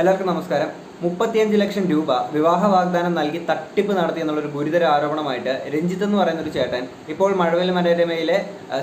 എല്ലാവർക്കും നമസ്കാരം. മുപ്പത്തിയഞ്ച് ലക്ഷം രൂപ വിവാഹ വാഗ്ദാനം നൽകി തട്ടിപ്പ് നടത്തി എന്നുള്ളൊരു ഗുരുതര ആരോപണമായിട്ട് രഞ്ജിത്ത് എന്ന് പറയുന്ന ഒരു ചേട്ടൻ ഇപ്പോൾ മഴവിൽ മനോരമയിലെ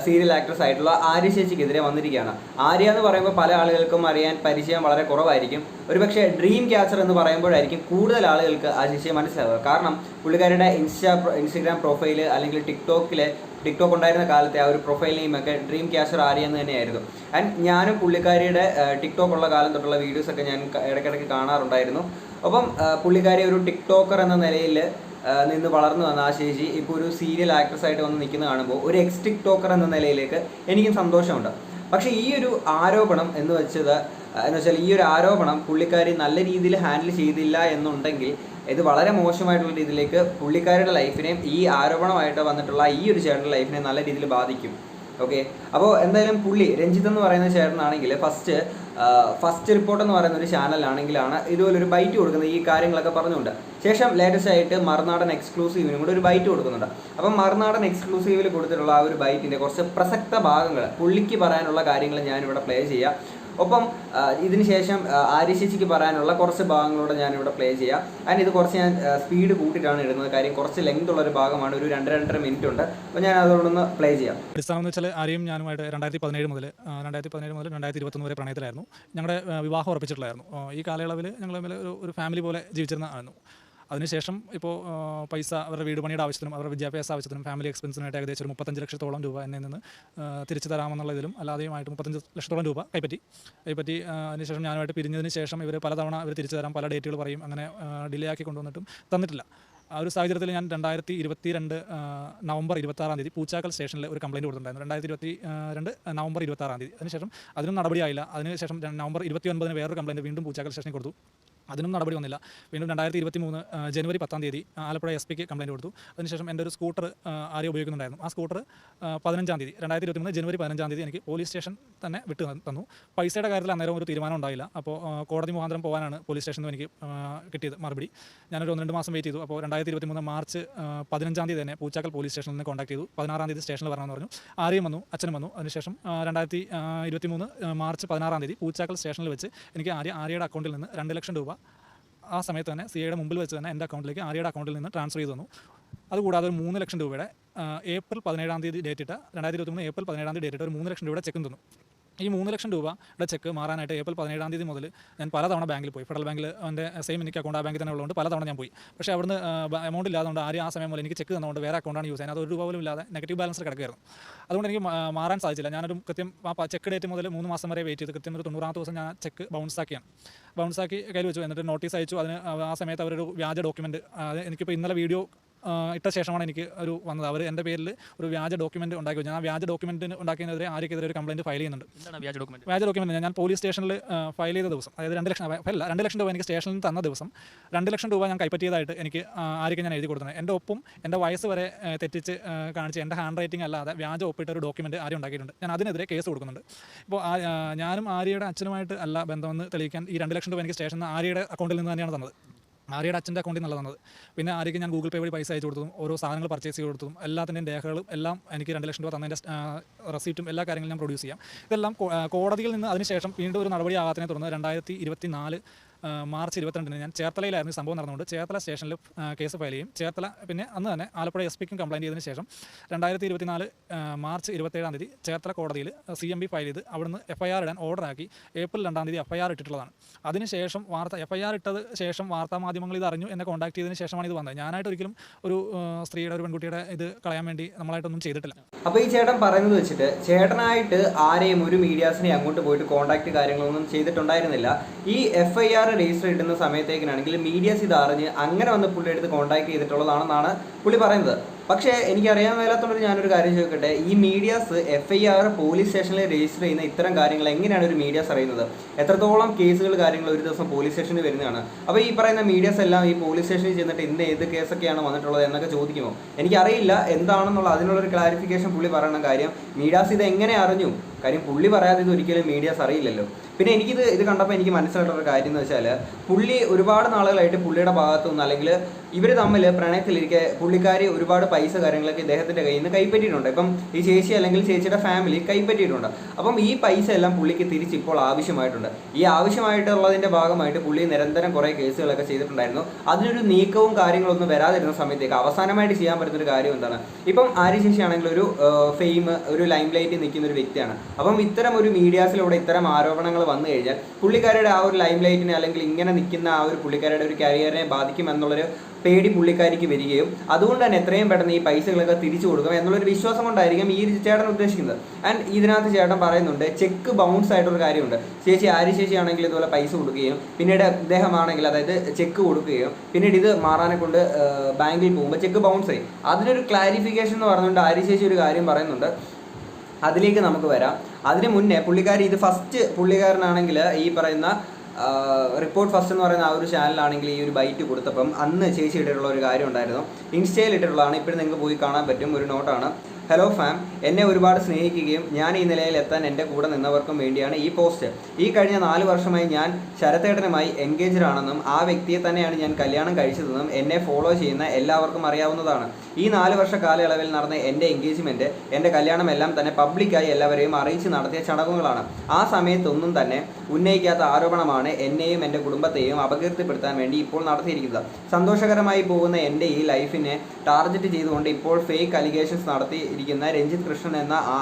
സീരിയൽ ആക്ട്രസ് ആയിട്ടുള്ള ആര്യ ചേച്ചിക്കെതിരെ വന്നിരിക്കുകയാണ്. ആര്യ എന്ന് പറയുമ്പോൾ പല ആളുകൾക്കും അറിയാൻ പരിചയം വളരെ കുറവായിരിക്കും. ഒരുപക്ഷെ ഡ്രീം ക്യാച്ചർ എന്ന് പറയുമ്പോഴായിരിക്കും കൂടുതൽ ആളുകൾക്ക് ആ ചേച്ചിയെ മനസ്സിലാവുക. കാരണം പുള്ളിക്കാരുടെ ഇൻസ്റ്റാ ഇൻസ്റ്റഗ്രാം പ്രൊഫൈൽ അല്ലെങ്കിൽ ടിക്ടോക്കിലെ ടിക്ടോക്ക് ഉണ്ടായിരുന്ന കാലത്തെ ആ ഒരു പ്രൊഫൈൽ നെയിമൊക്കെ ഡ്രീം ക്യാഷർ ആര്യ എന്ന് തന്നെയായിരുന്നു. ആൻഡ് ഞാനും പുള്ളിക്കാരിയുടെ ടിക്ടോക്ക് ഉള്ള കാലം തൊട്ടുള്ള വീഡിയോസൊക്കെ ഞാൻ ഇടയ്ക്കിടയ്ക്ക് കാണാറുണ്ടായിരുന്നു. അപ്പം പുള്ളിക്കാരി ഒരു ടിക്ടോക്കർ എന്ന നിലയിൽ നിന്ന് വളർന്നു വന്ന ആ ചേച്ചി ഇപ്പോൾ ഒരു സീരിയൽ ആക്ട്രസ് ആയിട്ട് വന്ന് നിൽക്കുന്ന കാണുമ്പോൾ ഒരു എക്സ് ടിക്ടോക്കർ എന്ന നിലയിലേക്ക് എനിക്കും സന്തോഷമുണ്ട്. പക്ഷേ ഈ ഒരു ആരോപണം എന്ന് വെച്ചത് എന്ന് വെച്ചാൽ ഈ ഒരു ആരോപണം പുള്ളിക്കാരി നല്ല രീതിയിൽ ഹാൻഡിൽ ചെയ്തില്ല എന്നുണ്ടെങ്കിൽ ഇത് വളരെ മോശമായിട്ടുള്ള രീതിയിലേക്ക് പുള്ളിക്കാരുടെ ലൈഫിനെയും ഈ ആരോപണമായിട്ട് വന്നിട്ടുള്ള ഈ ഒരു ചേട്ടന്റെ ലൈഫിനെ നല്ല രീതിയിൽ ബാധിക്കും. ഓക്കെ അപ്പോൾ എന്തായാലും പുള്ളി രഞ്ജിത്ത് എന്ന് പറയുന്ന ചേട്ടനാണെങ്കിൽ ഫസ്റ്റ് ഫസ്റ്റ് റിപ്പോർട്ട് എന്ന് പറയുന്ന ഒരു ചാനലാണെങ്കിലാണ് ഇതുപോലെ ഒരു ബൈറ്റ് കൊടുക്കുന്നത്. ഈ കാര്യങ്ങളൊക്കെ പറഞ്ഞുകൊണ്ട്. ശേഷം ലേറ്റസ്റ്റ് ആയിട്ട് മറുനാടൻ എക്സ്ക്ലൂസീവിനും കൂടെ ഒരു ബൈറ്റ് കൊടുക്കുന്നുണ്ട്. അപ്പം മറുനാടൻ എക്സ്ക്ലൂസീവിൽ കൊടുത്തിട്ടുള്ള ആ ഒരു ബൈറ്റിന്റെ കുറച്ച് പ്രസക്ത ഭാഗങ്ങൾ പുള്ളിക്ക് പറയാനുള്ള കാര്യങ്ങൾ ഞാനിവിടെ പ്ലേ ചെയ്യാം. ഒപ്പം ഇതിന് ശേഷം ആ, പറയാനുള്ള കുറച്ച് ഭാഗങ്ങളോടെ ഞാനിവിടെ പ്ലേ ചെയ്യാം. അതിന് ഇത് കുറച്ച് ഞാൻ സ്പീഡ് കൂട്ടിയിട്ടാണ് ഇടുന്നത്. കാര്യം കുറച്ച് ലെങ്ത് ഉള്ള ഒരു ഭാഗമാണ്. ഒരു രണ്ട് രണ്ടര മിനിറ്റ് ഉണ്ട്. അപ്പോൾ ഞാൻ അതുകൊണ്ടൊന്ന് പ്ലേ ചെയ്യാം. അടിസ്ഥാനം എന്ന് വെച്ചാൽ ആരെയും ഞാനുമായിട്ട് രണ്ടായിരത്തി പതിനേഴ് മുതൽ രണ്ടായിരത്തി പതിനേഴ് മുതൽ രണ്ടായിരത്തി ഇരുപത്തൊന്ന് വരെ പ്രണയത്തിലായിരുന്നു. ഞങ്ങളുടെ വിവാഹം ഉറപ്പിച്ചിട്ടുള്ളായിരുന്നു ഈ കാലയളവിൽ ഞങ്ങൾ ഒരു ഫാമിലി പോലെ ജീവിച്ചിരുന്ന ആയിരുന്നു അതിനുശേഷം ഇപ്പോൾ പൈസ അവരുടെ വീട് പണിയുടെ ആവശ്യത്തിനും അവരുടെ വിദ്യാഭ്യാസ ആവശ്യത്തിനും ഫാമിലി എക്സ്പെൻസിനായിട്ട് ഏകദേശം ഒരു മുപ്പത്തഞ്ച് ലക്ഷത്തോളം രൂപ എന്നെ നിന്ന് തിരിച്ചു തരാമെന്നുള്ള ഇതിലും അല്ലാതെയുമായിട്ട് മുപ്പത്തഞ്ച് ലക്ഷത്തോളം രൂപ കൈപ്പറ്റി. കൈപ്പറ്റി അതിനുശേഷം ഞാനുമായിട്ട് പിരിഞ്ഞതിന് ശേഷം ഇവർ പലതവണ ഇവർ തിരിച്ചു തരാം പല ഡേറ്റുകൾ പറയും അങ്ങനെ ഡിലേ ആക്കി കൊണ്ടുവന്നിട്ടും തന്നിട്ടില്ല. ആ ഒരു സാഹചര്യത്തിൽ ഞാൻ രണ്ടായിരത്തി ഇരുപത്തി രണ്ട് നവംബർ ഇരുപത്തി ആറാം തീയതി പൂച്ചാക്കൽ സ്റ്റേഷനിൽ ഒരു കംപ്ലയിന്റ് കൊടുത്തിട്ടുണ്ടായിരുന്നു. രണ്ടായിരത്തി ഇരുപത്തി രണ്ട് നവംബർ ഇരുപത്താറാം തീയതി. അതിനുശേഷം അതിനും നടപടിയായില്ല. അതിനുശേഷം നവംബർ ഇരുപത്തി ഒൻപതിന് വേറൊരു കംപ്ലയിന്റ് വീണ്ടും പൂച്ചാക്കൽ സ്റ്റേഷനിൽ കൊടുത്തു. അതിനും നടപടി വന്നില്ല. വീണ്ടും രണ്ടായിരത്തി ഇരുപത്തി മൂന്ന് ജനുവരി പത്താം തീയതി ആലപ്പുഴ എസ് പിക്ക് കംപ്ലയിന്റ് കൊടുത്തു. അതിനുശേഷം എന്റെ ഒരു സ്കൂട്ടർ ആരെയും ഉപയോഗിക്കുന്നുണ്ടായിരുന്നു. ആ സ്കൂട്ടർ പതിനഞ്ചാം തീയതി രണ്ടായിരത്തി ഇരുപത്തി മൂന്ന് ജനുവരി പതിനഞ്ചാം തീയതി എനിക്ക് പോലീസ് സ്റ്റേഷൻ തന്നെ വിട്ടു തന്നു- പൈസയുടെ കാര്യത്തിൽ അന്നേരം ഒരു തീരുമാനം ഉണ്ടായില്ല. അപ്പോൾ കോടതി മുഖാന്തരം പോകാനാണ് പോലീസ് സ്റ്റേഷനിൽ എനിക്ക് കിട്ടിയത് മറുപടി. ഞാനൊരു ഒന്ന് രണ്ട് മാസം വെയിറ്റ് ചെയ്തു. അപ്പോൾ രണ്ടായിരത്തി ഇരുപത്തി മൂന്ന് മാർച്ച് പതിനഞ്ചാം തീയതി തന്നെ പൂച്ചാക്കൽ പോലീസ് സ്റ്റേഷനിൽ നിന്ന് കോൺടാക്ട് ചെയ്തു. പതിനാറാം തീയതി സ്റ്റേഷനിൽ വരണമെന്ന് പറഞ്ഞു. ആരെയും വന്നു അച്ഛനും വന്നു. അതിനുശേഷം രണ്ടായിരത്തി ഇരുപത്തി മൂന്ന് മാർച്ച് പതിനാറാം തീയതി പൂച്ചാക്കൽ സ്റ്റേഷനിൽ വെച്ച് എനിക്ക് ആര്യ ആര്യയുടെ അക്കൗണ്ടിൽ നിന്ന് രണ്ട് ലക്ഷം രൂപ ആ സമയത്ത് തന്നെ സി ഐയുടെ മുമ്പിൽ വെച്ച് തന്നെ എന്റെ അക്കൗണ്ടിലേക്ക് ആര്യയുടെ അക്കൗണ്ടിൽ നിന്ന് ട്രാൻസ്ഫർ ചെയ്തു തന്നു. അതുകൂടാതെ ഒരു മൂന്ന് ലക്ഷം രൂപയുടെ ഏപ്രിൽ പതിനേഴാം തീയതി ഡേറ്റിട്ട് രണ്ടായിരത്തി ഇരുപത്തി മൂന്ന് ഏപ്രിൽ പതിനേഴാം തീയതി ഡേറ്റിട്ട് ഒരു മൂന്ന് ലക്ഷം രൂപയുടെ ചെക്കും തന്നു. ഈ മൂന്ന് ലക്ഷം രൂപയുടെ ചെക്ക് മാറാനായിട്ട് ഏപ്രിൽ പതിനേഴാം തീയതി മുതൽ ഞാൻ പലതവണ ബാങ്കിൽ പോയി. ഫെഡറൽ ബാങ്കിൽ എന്റെ സെയിം എനിക്ക് അക്കൗണ്ട് ആ ബാങ്കിൽ തന്നെ ഉള്ളതുകൊണ്ട് പലതവണ ഞാൻ പോയി. പക്ഷേ അവിടുന്ന് എമൗണ്ട് ഇല്ലാതുകൊണ്ട് ആരും ആ സമയം മുതൽ എനിക്ക് ചെക്ക് തന്നുകൊണ്ട് വേറെ അക്കൗണ്ടാണ് യൂസ് ചെയ്യുന്നത്. അത് ഒരു രൂപ പോലും ഇല്ലാതെ നെഗറ്റീവ് ബാലൻസ് കിടക്കുകയായിരുന്നു. അതുകൊണ്ട് എനിക്ക് മാറാൻ സാധിച്ചില്ല. ഞാനൊരു കൃത്യം ആ ചെക്ക് ഡേറ്റ് മുതൽ മൂന്ന് മാസം വരെ വെയിറ്റ് ചെയ്ത് കൃത്യം ഒരു തൊണ്ണൂറാമത്തെ ദിവസം ഞാൻ ചെക്ക് ബൗൺസ് ആക്കിയാണ്. ബൗൺസ് ആക്കി കയ്യിൽ വെച്ചു. എന്നിട്ട് നോട്ടീസ് അയച്ചു. അതിന് ആ സമയത്ത് അവരൊരു വ്യാജ ഡോക്യുമെന്റ് എനിക്കിപ്പോൾ ഇന്നലെ വീഡിയോ ഇട്ട ശേഷമാണ് എനിക്ക് ഒരു വന്നത്. അവർ എന്റെ പേരിൽ ഒരു വ്യാജ ഡോക്യുമെന്റ് ഉണ്ടാക്കി വെച്ചു. ഞാൻ ആ വ്യാജ ഡോക്യുമെന്റ് ഉണ്ടാക്കിയതിനെതിരെ ആർക്കെതിരെ ഒരു കംപ്ലയിന്റ് ഫയൽ ചെയ്യുന്നുണ്ട്. വ്യാജ ഡോക്യുമെന്റ് ഞാൻ പോലീസ് സ്റ്റേഷനിൽ ഫയൽ ചെയ്ത ദിവസം അതായത് രണ്ട് ലക്ഷം അല്ല രണ്ട് ലക്ഷം രൂപ എനിക്ക് സ്റ്റേഷനിൽ തന്ന ദിവസം രണ്ട് ലക്ഷം രൂപ ഞാൻ കൈപ്പറ്റിയതായിട്ട് എനിക്ക് ആരെങ്കിലും ഞാൻ എഴുതി കൊടുത്തത് എന്റെ ഒപ്പം എന്റെ വയസ്സ് വരെ തെറ്റിച്ച് കാണിച്ച് എന്റെ ഹാൻഡ് റൈറ്റിംഗ് അല്ലാതെ വ്യാജ ഒപ്പിട്ട ഒരു ഡോക്യുമെന്റ് ആരും ഉണ്ടാക്കിയിട്ടുണ്ട്. ഞാൻ അതിനെതിരെ കേസ് കൊടുക്കുന്നുണ്ട്. ഇപ്പോൾ ഞാനും ആര്യയുടെ അച്ഛനുമായിട്ട് അല്ല ബന്ധമെന്ന് തെളിയിക്കാൻ ഈ രണ്ട് ലക്ഷം രൂപ എനിക്ക് സ്റ്റേഷനിൽ ആര്യയുടെ അക്കൗണ്ടിൽ നിന്ന് തന്നെയാണ് തന്നത്. ആര്യയുടെ അച്ഛന്റെ അക്കൗണ്ടിൽ നിന്നുള്ള തന്നത് പിന്നെ ആര്യയ്ക്ക് ഞാൻ ഗൂഗിൾ പേ വഴി പൈസ അയച്ചു കൊടുത്തതും ഓരോ സാധനങ്ങൾ പർച്ചേസ് ചെയ്ത് കൊടുത്തതും എല്ലാത്തിന്റെയും രേഖകളും എല്ലാം എനിക്ക് രണ്ട് ലക്ഷം രൂപ തന്നതിന്റെ റെസിപ്റ്റും എല്ലാ കാര്യങ്ങളും ഞാൻ പ്രൊഡ്യൂസ് ചെയ്യാം. ഇതെല്ലാം കോടതിയിൽ നിന്ന് അതിനുശേഷം വീണ്ടും ഒരു നടപടി ആകാത്തതിനെ തുടർന്ന് രണ്ടായിരത്തി ഇരുപത്തി നാല് മാർച്ച് ഇരുപത്തിരണ്ടിന് ഞാൻ ചേർത്തലയിലായിരുന്നു സംഭവം നടന്നുകൊണ്ട്. ചേർത്തല സ്റ്റേഷനിൽ കേസ് ഫയൽ ചെയ്യും. ചേർത്തല പിന്നെ അന്ന് തന്നെ ആലപ്പുഴ എസ് പിക്കും കംപ്ലയിന്റ് ചെയ്തതിന് ശേഷം രണ്ടായിരത്തി ഇരുപത്തിനാല് മാർച്ച് ഇരുപത്തേഴാം തീയതി ചേർത്തല കോടതിയിൽ സി എം ബി ഫയൽ ചെയ്ത് അവിടുന്ന് എഫ് ഐ ആർ ഇടാൻ ഓർഡറാക്കി ഏപ്രിൽ രണ്ടാം തീയതി എഫ് ഐ ആർ ഇട്ടിട്ടുള്ളതാണ്. അതിനുശേഷം വാർത്ത എഫ് ഐ ആർ ഇട്ടത് ശേഷം വാർത്താ മാധ്യമങ്ങൾ ഇത് അറിഞ്ഞു. എന്നെ കോൺടാക്ട് ചെയ്തതിന് ശേഷമാണ് ഇത് വന്നത്. ഞാനായിട്ട് ഒരിക്കലും ഒരു സ്ത്രീയുടെ ഒരു പെൺകുട്ടിയുടെ ഇത് കളയാൻ വേണ്ടി നമ്മളായിട്ടൊന്നും ചെയ്തിട്ടില്ല. അപ്പോൾ ഈ ചേട്ടൻ പറയുന്നത് വെച്ചിട്ട് ചേട്ടനായിട്ട് ആരെയും ഒരു മീഡിയാസിനെ അങ്ങോട്ട് പോയിട്ട് കോൺടാക്ട് കാര്യങ്ങളൊന്നും ചെയ്തിട്ടുണ്ടായിരുന്നില്ല. ഈ എഫ് ഐ ആർ രജിസ്റ്റർ ഇടുന്ന സമയത്തേക്കിനാണെങ്കിൽ മീഡിയാസ് ഇത് അറിഞ്ഞ് അങ്ങനെ വന്ന് പുള്ളി എടുത്ത് കോൺടാക്ട് ചെയ്തിട്ടുള്ളതാണെന്നാണ് പുള്ളി പറയുന്നത്. പക്ഷേ എനിക്കറിയാൻ മേലാത്തതുകൊണ്ട് ഞാനൊരു കാര്യം ചോദിക്കട്ടെ? ഈ medias F I R police സ്റ്റേഷനിൽ രജിസ്റ്റർ ചെയ്യുന്ന ഇത്തരം കാര്യങ്ങൾ എങ്ങനെയാണ് ഒരു മീഡിയാസ് അറിയുന്നത്? എത്രത്തോളം കേസുകൾ കാര്യങ്ങൾ ഒരു ദിവസം പോലീസ് സ്റ്റേഷനിൽ വരുന്നതാണ്? അപ്പോൾ ഈ പറയുന്ന മീഡിയാസ് എല്ലാം ഈ പോലീസ് സ്റ്റേഷനിൽ ചെന്നിട്ട് ഇന്ന് ഏത് കേസൊക്കെയാണ് വന്നിട്ടുള്ളത് എന്നൊക്കെ ചോദിക്കുമോ? എനിക്കറിയില്ല. എന്താണെന്നുള്ള അതിനുള്ളൊരു ക്ലാരിഫിക്കേഷൻ പുള്ളി പറയണം കാര്യം മീഡിയാസ് ഇത് എങ്ങനെ അറിഞ്ഞു? കാര്യം പുള്ളി പറയാതെ ഇത് ഒരിക്കലും മീഡിയാസ് അറിയില്ലല്ലോ. പിന്നെ എനിക്കിത് ഇത് കണ്ടപ്പോൾ എനിക്ക് മനസ്സിലായിട്ടുള്ള ഒരു കാര്യം എന്ന് വെച്ചാൽ പുള്ളി ഒരുപാട് നാളുകളായിട്ട് പുള്ളിയുടെ ഭാഗത്തു നിന്ന് അല്ലെങ്കിൽ ഇവർ തമ്മിൽ പ്രണയത്തിലിരിക്കെ പുള്ളിക്കാരി ഒരുപാട് പൈസ കാര്യങ്ങളൊക്കെ ഇദ്ദേഹത്തിന്റെ കയ്യിൽ നിന്ന് കൈപ്പറ്റിയിട്ടുണ്ട്. ഇപ്പം ഈ ചേച്ചി അല്ലെങ്കിൽ ചേച്ചിയുടെ ഫാമിലി കൈപ്പറ്റിയിട്ടുണ്ട്. അപ്പം ഈ പൈസ എല്ലാം പുള്ളിക്ക് തിരിച്ച് ഇപ്പോൾ ആവശ്യമായിട്ടുണ്ട്. ഈ ആവശ്യമായിട്ടുള്ളതിന്റെ ഭാഗമായിട്ട് പുള്ളി നിരന്തരം കുറേ കേസുകളൊക്കെ ചെയ്തിട്ടുണ്ടായിരുന്നു. അതിനൊരു നീക്കവും കാര്യങ്ങളൊന്നും വരാതിരുന്ന സമയത്തേക്ക് അവസാനമായിട്ട് ചെയ്യാൻ പറ്റുന്നൊരു കാര്യം എന്താണ്? ഇപ്പം ആര്യ ആണെങ്കിൽ ഒരു ഫെയിം ഒരു ലൈം ലൈറ്റിൽ നിൽക്കുന്ന ഒരു വ്യക്തിയാണ്. അപ്പം ഇത്തരം ഒരു മീഡിയാസിലൂടെ ഇത്തരം ആരോപണങ്ങൾ വന്നു കഴിഞ്ഞാൽ പുള്ളിക്കാരുടെ ആ ഒരു ലൈം ലൈറ്റിനെ അല്ലെങ്കിൽ ഇങ്ങനെ നിൽക്കുന്ന ആ ഒരു പുള്ളിക്കാരുടെ ഒരു കരിയറിനെ ബാധിക്കും എന്നുള്ളൊരു പേടി പുള്ളിക്കാരിക്ക് വരികയും അതുകൊണ്ട് തന്നെ എത്രയും പെട്ടെന്ന് ഈ പൈസകളൊക്കെ തിരിച്ചു കൊടുക്കും എന്നുള്ളൊരു വിശ്വാസം കൊണ്ടായിരിക്കും ഈ ചേട്ടൻ ഉദ്ദേശിക്കുന്നത്. ആൻഡ് ഇതിനകത്ത് ചേട്ടൻ പറയുന്നുണ്ട് ചെക്ക് ബൗൺസ് ആയിട്ടൊരു കാര്യമുണ്ട്. ചേച്ചി ആര്യ ചേച്ചി ആണെങ്കിൽ ഇതുപോലെ പൈസ കൊടുക്കുകയും പിന്നീട് ഇദ്ദേഹമാണെങ്കിൽ അതായത് ചെക്ക് കൊടുക്കുകയും പിന്നീട് ഇത് മാറാനെ കൊണ്ട് ബാങ്കിൽ പോകുമ്പോൾ ചെക്ക് ബൗൺസ് ആയി. അതിനൊരു ക്ലാരിഫിക്കേഷൻ എന്ന് പറഞ്ഞുകൊണ്ട് ആര്യ ചേച്ചി ഒരു കാര്യം പറയുന്നുണ്ട്. അതിലേക്ക് നമുക്ക് വരാം. അതിന് മുന്നേ പുള്ളിക്കാരി ഇത് ഫസ്റ്റ് പുള്ളിക്കാരനാണെങ്കിൽ ഈ പറയുന്ന റിപ്പോർട്ട് ഫസ്റ്റ് എന്ന് പറയുന്ന ആ ഒരു ചാനലാണെങ്കിൽ ഈ ഒരു ബൈറ്റ് കൊടുത്തപ്പം അന്ന് ചേച്ചി ഇട്ടിട്ടുള്ള ഒരു കാര്യം ഉണ്ടായിരുന്നു. ഇൻസ്റ്റയിൽ ഇട്ടിട്ടുള്ളതാണ്. ഇപ്പോഴും നിങ്ങൾക്ക് പോയി കാണാൻ പറ്റും. ഒരു നോട്ടാണ് ഹലോ ഫാം എന്നെ ഒരുപാട് സ്നേഹിക്കുകയും ഞാൻ ഈ നിലയിൽ എത്താൻ എന്റെ കൂടെ നിന്നവർക്കും വേണ്ടിയാണ് ഈ പോസ്റ്റ്. ഈ കഴിഞ്ഞ നാല് വർഷമായി ഞാൻ ശരത്തേട്ടനുമായി എൻഗേജ്ഡ് ആണെന്നും ആ വ്യക്തിയെ തന്നെയാണ് ഞാൻ കല്യാണം കഴിച്ചതെന്നും എന്നെ ഫോളോ ചെയ്യുന്ന എല്ലാവർക്കും അറിയാവുന്നതാണ്. ഈ നാല് വർഷ കാലയളവിൽ നടന്ന എന്റെ എൻഗേജ്മെന്റ് എന്റെ കല്യാണം എല്ലാം തന്നെ പബ്ലിക്കായി എല്ലാവരെയും അറിയിച്ച് നടത്തിയ ചടങ്ങുകളാണ്. ആ സമയത്തൊന്നും തന്നെ ഉന്നയിക്കാത്ത ആരോപണമാണ് എന്നെയും എന്റെ കുടുംബത്തെയും അപകീർത്തിപ്പെടുത്താൻ വേണ്ടി ഇപ്പോൾ നടത്തിയിരിക്കുന്നത്. സന്തോഷകരമായി പോകുന്ന എന്റെ ഈ ലൈഫിനെ ടാർഗറ്റ് ചെയ്തുകൊണ്ട് ഇപ്പോൾ ഫേക്ക് അലിഗേഷൻസ് നടത്തിയിരിക്കുന്ന രഞ്ജിത്ത് കൃഷ്ണൻ എന്ന ആ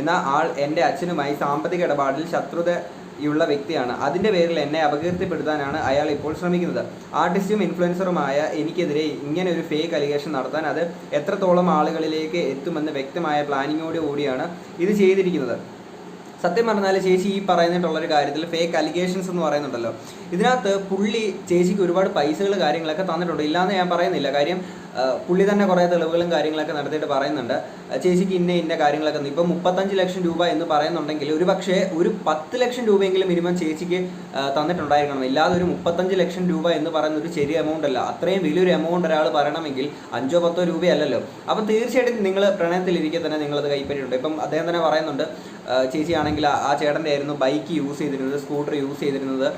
എന്ന ആൾ എന്റെ അച്ഛനുമായി സാമ്പത്തിക ഇടപാടിൽ ശത്രുതയുള്ള വ്യക്തിയാണ്. അതിന്റെ പേരിൽ എന്നെ അപകീർത്തിപ്പെടുത്താനാണ് അയാൾ ഇപ്പോൾ ശ്രമിക്കുന്നത്. ആർട്ടിസ്റ്റും ഇൻഫ്ലുവൻസറുമായ എനിക്കെതിരെ ഇങ്ങനെ ഒരു ഫേക്ക് അലിഗേഷൻ നടത്താൻ അത് എത്രത്തോളം ആളുകളിലേക്ക് എത്തുമെന്ന് വ്യക്തമായ പ്ലാനിങ്ങോട് കൂടിയാണ് ഇത് ചെയ്തിരിക്കുന്നത്. സത്യം പറഞ്ഞാൽ ചേച്ചി ഈ പറയുന്നിട്ടുള്ളൊരു കാര്യത്തിൽ ഫേക്ക് അലിഗേഷൻസ് എന്ന് പറയുന്നുണ്ടല്ലോ. ഇതിനകത്ത് പുള്ളി ചേച്ചിക്ക് ഒരുപാട് പൈസകൾ കാര്യങ്ങളൊക്കെ തന്നിട്ടുണ്ട്. ഇല്ലാന്ന് ഞാൻ പറയുന്നില്ല. കാര്യം പുള്ളി തന്നെ കുറേ തെളിവുകളും കാര്യങ്ങളൊക്കെ നടത്തിയിട്ട് പറയുന്നുണ്ട്. ചേച്ചിക്ക് ഇന്ന ഇന്ന കാര്യങ്ങളൊക്കെ. ഇപ്പം മുപ്പത്തഞ്ച് ലക്ഷം രൂപ എന്ന് പറയുന്നുണ്ടെങ്കിൽ ഒരു പക്ഷേ ഒരു പത്ത് ലക്ഷം രൂപയെങ്കിലും മിനിമം ചേച്ചിക്ക് തന്നിട്ടുണ്ടായിരിക്കണം. ഇല്ലാതെ ഒരു മുപ്പത്തഞ്ച് ലക്ഷം രൂപ എന്ന് പറയുന്ന ഒരു ചെറിയ എമൗണ്ട് അല്ല. അത്രയും വലിയൊരു എമൗണ്ട് ഒരാൾ പറയണമെങ്കിൽ അഞ്ചോ പത്തോ രൂപയല്ലല്ലോ. അപ്പം തീർച്ചയായിട്ടും നിങ്ങൾ പ്രണയത്തിലിരിക്കെ തന്നെ നിങ്ങളത് കൈപ്പറ്റിയിട്ടുണ്ട്. ഇപ്പം അദ്ദേഹം തന്നെ പറയുന്നുണ്ട് ചേച്ചിയാണെങ്കിൽ ആ- ചേട്ടന്റെ ആയിരുന്നു ബൈക്ക് യൂസ് ചെയ്തിരുന്നത് സ്കൂട്ടർ യൂസ് ചെയ്തിരുന്നത്.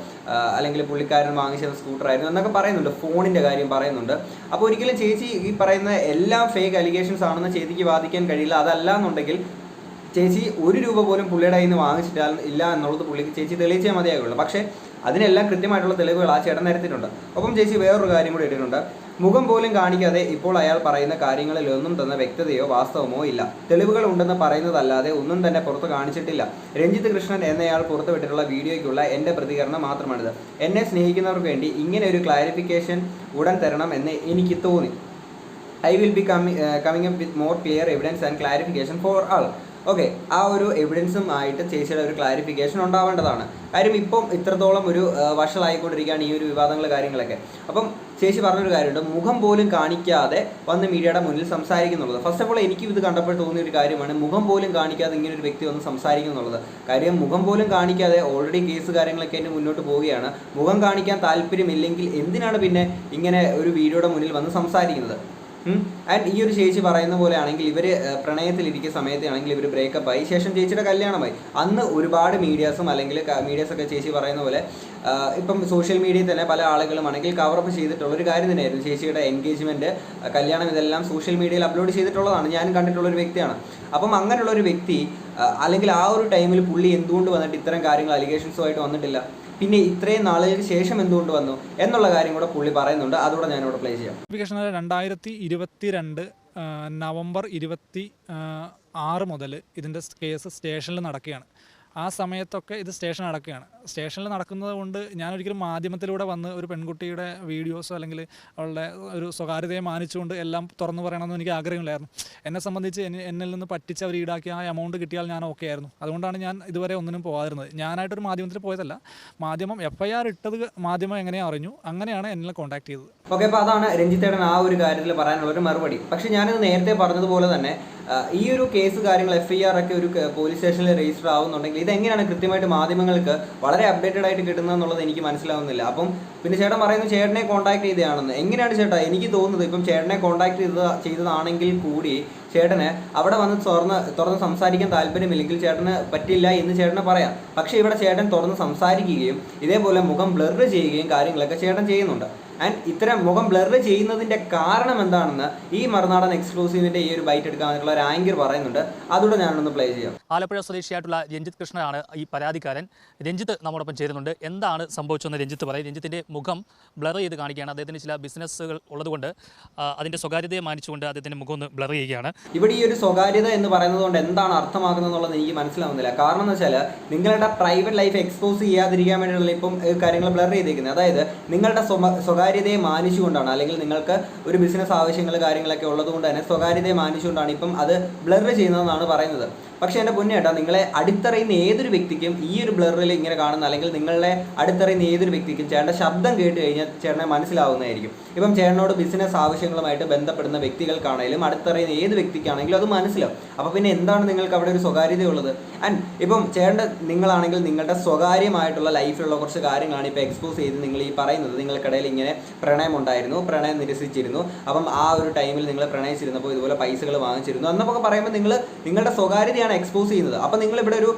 അല്ലെങ്കിൽ പുള്ളിക്കാരൻ വാങ്ങിച്ച സ്കൂട്ടർ ആയിരുന്നു എന്നൊക്കെ പറയുന്നുണ്ട്. ഫോണിന്റെ കാര്യം പറയുന്നുണ്ട്. അപ്പോൾ ഒരിക്കലും ചേച്ചി ഈ പറയുന്ന എല്ലാം ഫേക്ക് അലിഗേഷൻസ് ആണെന്ന് ചേച്ചിക്ക് വാദിക്കാൻ കഴിയില്ല. അതല്ല എന്നുണ്ടെങ്കിൽ ചേച്ചി ഒരു രൂപ പോലും പുള്ളിയുടെ കയ്യിൽ നിന്ന് വാങ്ങിച്ചിട്ടാൽ ഇല്ല എന്നുള്ളത് പുള്ളിക്ക് ചേച്ചി തെളിയിച്ചേ മതിയാകുള്ളൂ പക്ഷേ അതിനെല്ലാം കൃത്യമായിട്ടുള്ള തെളിവുകൾ ആ ചേട്ടൻ നിരത്തിയിട്ടുണ്ട് ഒപ്പം ചേച്ചി വേറൊരു കാര്യം കൂടി ഇട്ടിട്ടുണ്ട്. മുഖം പോലും കാണിക്കാതെ ഇപ്പോൾ അയാൾ പറയുന്ന കാര്യങ്ങളിൽ ഒന്നും തന്നെ വ്യക്തതയോ വാസ്തവമോ ഇല്ല. തെളിവുകൾ ഉണ്ടെന്ന് പറയുന്നതല്ലാതെ ഒന്നും തന്നെ പുറത്ത് കാണിച്ചിട്ടില്ല. രഞ്ജിത്ത് കൃഷ്ണൻ എന്നയാൾ പുറത്തുവിട്ടിട്ടുള്ള വീഡിയോയ്ക്കുള്ള എന്റെ പ്രതികരണം മാത്രമാണിത്. എന്നെ സ്നേഹിക്കുന്നവർക്ക് വേണ്ടി ഇങ്ങനെ ഒരു ക്ലാരിഫിക്കേഷൻ ഉടൻ തരണം എന്ന് എനിക്ക് തോന്നി. I will be coming up with more clear evidence and clarification for all okay ആ ഒരു എവിഡൻസും ആയിട്ട് ചേച്ചിയുടെ ഒരു ക്ലാരിഫിക്കേഷൻ ഉണ്ടാവേണ്ടതാണ്. കാര്യം ഇപ്പം ഇത്രത്തോളം ഒരു ആ, വഷളായിക്കൊണ്ടിരിക്കുകയാണ് ഈ ഒരു വിവാദങ്ങൾ കാര്യങ്ങളൊക്കെ. അപ്പം ചേച്ചി പറഞ്ഞൊരു കാര്യമുണ്ട്. മുഖം പോലും കാണിക്കാതെ വന്ന് മീഡിയയുടെ മുന്നിൽ സംസാരിക്കുന്നുള്ളത്. ഫസ്റ്റ് ഓഫ് ഓൾ എനിക്കും ഇത് കണ്ടപ്പോൾ തോന്നിയ ഒരു കാര്യമാണ്. മുഖം പോലും കാണിക്കാതെ ഇങ്ങനെ ഒരു വ്യക്തി വന്ന് സംസാരിക്കുന്നുള്ളത് കാര്യം മുഖം പോലും കാണിക്കാതെ ഓൾറെഡി കേസ് കാര്യങ്ങളൊക്കെ അതിന് മുന്നോട്ട് പോവുകയാണ്. മുഖം കാണിക്കാൻ താല്പര്യമില്ലെങ്കിൽ എന്തിനാണ് പിന്നെ ഇങ്ങനെ ഒരു വീഡിയോയുടെ മുന്നിൽ വന്ന് സംസാരിക്കുന്നത്? ആൻഡ് ഈ ഒരു ചേച്ചി പറയുന്ന പോലെ ആണെങ്കിൽ ഇവർ പ്രണയത്തിലിരിക്കുന്ന സമയത്താണെങ്കിൽ ഇവർ ബ്രേക്കപ്പ് ആയി. ശേഷം ചേച്ചിയുടെ കല്യാണമായി. അന്ന് ഒരുപാട് മീഡിയാസും അല്ലെങ്കിൽ മീഡിയാസ് ഒക്കെ ചേച്ചി പറയുന്ന പോലെ ഇപ്പം സോഷ്യൽ മീഡിയയിൽ തന്നെ പല ആളുകളും ആണെങ്കിൽ കവറപ്പ് ചെയ്തിട്ടുള്ള ഒരു കാര്യം തന്നെയായിരുന്നു. ചേച്ചിയുടെ എൻഗേജ്മെന്റ് കല്യാണം ഇതെല്ലാം സോഷ്യൽ മീഡിയയിൽ അപ്ലോഡ് ചെയ്തിട്ടുള്ളതാണ്. ഞാൻ കണ്ടിട്ടുള്ള ഒരു വ്യക്തിയാണ്. അപ്പം അങ്ങനെയുള്ള ഒരു വ്യക്തി അല്ലെങ്കിൽ ആ ഒരു ടൈമിൽ പുള്ളി എന്തുകൊണ്ട് വന്നിട്ട് ഇത്തരം കാര്യങ്ങൾ അലിഗേഷൻസുമായിട്ട് വന്നിട്ടില്ല? പിന്നെ ഇത്രയും നാളുകൾക്ക് ശേഷം എന്തുകൊണ്ട് വന്നു എന്നുള്ള കാര്യം കൂടെ പുള്ളി പറയുന്നുണ്ട്. അതുകൂടെ ഞാനിവിടെ പ്ലേ ചെയ്യാം. നോട്ടിഫിക്കേഷൻ രണ്ടായിരത്തി ഇരുപത്തി രണ്ട് നവംബർ ഇരുപത്തി ആറ് മുതൽ ഇതിന്റെ കേസ് സ്റ്റേഷനിൽ നടക്കുകയാണ്. ആ സമയത്തൊക്കെ ഇത് സ്റ്റേഷൻ നടക്കുകയാണ്. സ്റ്റേഷനിൽ നടക്കുന്നത് കൊണ്ട് ഞാനൊരിക്കലും മാധ്യമത്തിലൂടെ വന്ന് ഒരു പെൺകുട്ടിയുടെ വീഡിയോസോ അല്ലെങ്കിൽ അവളുടെ ഒരു സ്വകാര്യതയെ മാനിച്ചുകൊണ്ട് എല്ലാം തുറന്നു പറയണമെന്ന് എനിക്ക് ആഗ്രഹമില്ലായിരുന്നു. എന്നെ സംബന്ധിച്ച് എന്നെ- എന്നിൽ നിന്ന് പറ്റിച്ച് അവർ ഈടാക്കിയ ആ എമൗണ്ട് കിട്ടിയാൽ ഞാൻ ഓക്കെ ആയിരുന്നു. അതുകൊണ്ടാണ് ഞാൻ ഇതുവരെ ഒന്നിനും പോകാതിരുന്നത്. ഞാനായിട്ടൊരു മാധ്യമത്തിൽ പോയതല്ല. മാധ്യമം എഫ് ഐ ആർ ഇട്ടത് മാധ്യമം എങ്ങനെയാണ് അറിഞ്ഞു? അങ്ങനെയാണ് എന്നെ കോൺടാക്ട് ചെയ്തത്. ഓക്കെ അപ്പോൾ അതാണ് രഞ്ജിത്തേടൻ ആ ഒരു കാര്യത്തിൽ പറയാനുള്ള ഒരു മറുപടി. പക്ഷേ ഞാനിത് നേരത്തെ പറഞ്ഞതുപോലെ തന്നെ ഈ ഒരു കേസ് കാര്യങ്ങൾ എഫ് ഐ ആർ ഒക്കെ ഒരു പോലീസ് സ്റ്റേഷനിൽ രജിസ്റ്റർ ആവുന്നുണ്ടെങ്കിൽ ഇതെങ്ങനെയാണ് കൃത്യമായിട്ട് മാധ്യമങ്ങൾക്ക് വളരെ അപ്ഡേറ്റഡ് ആയിട്ട് കിട്ടുന്നതെന്നുള്ളത് എനിക്ക് മനസ്സിലാവുന്നില്ല. അപ്പം പിന്നെ ചേട്ടൻ പറയുന്നത് ചേട്ടനെ കോൺടാക്ട് ചെയ്തതാണെന്ന്. എങ്ങനെയാണ് ചേട്ടാ? എനിക്ക് തോന്നുന്നത് ഇപ്പം ചേട്ടനെ കോൺടാക്ട് ചെയ്ത ചെയ്തതാണെങ്കിൽ കൂടി ചേട്ടന് അവിടെ വന്ന് തുറന്ന് തുറന്ന് സംസാരിക്കാൻ താല്പര്യമില്ലെങ്കിൽ ചേട്ടന് പറ്റില്ല എന്ന് ചേട്ടന് പറയാം. പക്ഷേ ഇവിടെ ചേട്ടൻ തുറന്ന് സംസാരിക്കുകയും ഇതേപോലെ മുഖം ബ്ലർ ചെയ്യുകയും കാര്യങ്ങളൊക്കെ ചേട്ടൻ ചെയ്യുന്നുണ്ട്. ആൻഡ് ഇത്തരം മുഖം ബ്ലർ ചെയ്യുന്നതിന്റെ കാരണം എന്താണെന്ന് ഈ മറുനാടൻ എക്സ്ക്ലൂസീവിന്റെ ഈ ഒരു ബൈറ്റ് എടുക്കാനുള്ള ഒരു ആങ്കർ പറയുന്നുണ്ട്. അതുകൂടെ ഞാനൊന്ന് പ്ലേ ചെയ്യാം. ആലപ്പുഴ സ്വദേശിയായിട്ടുള്ള രഞ്ജിത്ത് കൃഷ്ണനാണ് ഈ പരാതിക്കാരൻ. രഞ്ജിത്ത് നമ്മോടൊപ്പം ചേരുന്നുണ്ട്. എന്താണ് സംഭവിച്ചതെന്ന് രഞ്ജിത്ത് പറയും. രഞ്ജിത്തിന്റെ മുഖം ബ്ലർ ചെയ്ത് കാണിക്കുകയാണ്. അദ്ദേഹത്തിന് ചില ബിസിനസ്സുകൾ ഉള്ളതുകൊണ്ട് അതിന്റെ സ്വകാര്യതയെ മാനിച്ചുകൊണ്ട് അദ്ദേഹത്തിന്റെ മുഖം ഒന്ന് ബ്ലർ ചെയ്യുകയാണ്. ഇവിടെ ഈ ഒരു സ്വകാര്യത എന്ന് പറയുന്നത് കൊണ്ട് എന്താണ് അർത്ഥമാക്കുന്നത് എന്നുള്ളത് എനിക്ക് മനസ്സിലാവുന്നില്ല. കാരണം എന്ന് വെച്ചാൽ നിങ്ങളുടെ പ്രൈവറ്റ് ലൈഫ് എക്സ്പോസ് ചെയ്യാതിരിക്കാൻ വേണ്ടിയുള്ള ഇപ്പം കാര്യങ്ങൾ ബ്ലർ ചെയ്തിരിക്കുന്നത് അതായത് നിങ്ങളുടെ സ്വമ- സ്വകാര്യതയെ മാനിച്ചുകൊണ്ടാണ്. അല്ലെങ്കിൽ നിങ്ങൾക്ക് ഒരു ബിസിനസ് ആവശ്യങ്ങൾ കാര്യങ്ങളൊക്കെ ഉള്ളതുകൊണ്ട് തന്നെ സ്വകാര്യതയെ മാനിച്ചുകൊണ്ടാണ്. ഇപ്പം അത് ബ്ലർ ചെയ്യുന്നതെന്നാണ് പറയുന്നത്. പക്ഷേ എന്റെ പൊന്നേട്ടാ നിങ്ങളെ അടുത്തറിയുന്ന ഏതൊരു വ്യക്തിക്കും ഈ ഒരു ബ്ലറിൽ ഇങ്ങനെ കാണുന്ന അല്ലെങ്കിൽ നിങ്ങളുടെ അടുത്തറിയുന്ന ഏതൊരു വ്യക്തിക്കും ചേട്ടന്റെ ശബ്ദം കേട്ട് കഴിഞ്ഞാൽ ചേട്ടനെ മനസ്സിലാവുന്നതായിരിക്കും. ഇപ്പം ചേട്ടനോട് ബിസിനസ് ആവശ്യങ്ങളുമായിട്ട് ബന്ധപ്പെടുന്ന വ്യക്തികൾക്കാണെങ്കിലും അടുത്തറിയുന്ന ഏത് വ്യക്തിക്കാണെങ്കിലും അത് മനസ്സിലാവും. അപ്പോൾ പിന്നെ എന്താണ് നിങ്ങൾക്ക് അവിടെ ഒരു സ്വകാര്യതയുള്ളത്? ആൻഡ് ഇപ്പം ചേട്ടന്റെ നിങ്ങളാണെങ്കിൽ നിങ്ങളുടെ സ്വകാര്യമായിട്ടുള്ള ലൈഫിലുള്ള കുറച്ച് കാര്യങ്ങളാണ് ഇപ്പോൾ എക്സ്പോസ് ചെയ്ത് നിങ്ങൾ ഈ പറയുന്നത്. നിങ്ങൾക്കിടയിൽ ഇങ്ങനെ പ്രണയം ഉണ്ടായിരുന്നു പ്രണയം നിരസിച്ചിരുന്നു. അപ്പം ആ ഒരു ടൈമിൽ നിങ്ങൾ പ്രണയിച്ചിരുന്നപ്പോൾ ഇതുപോലെ പൈസകൾ വാങ്ങിച്ചിരുന്നു. എന്നൊക്കെ പറയുമ്പോൾ നിങ്ങൾ നിങ്ങളുടെ സ്വകാര്യതയാണ് എക്സ്പോസ് ചെയ്യുന്നത്. അപ്പോൾ നിങ്ങൾ ഇവിടെ ഒരു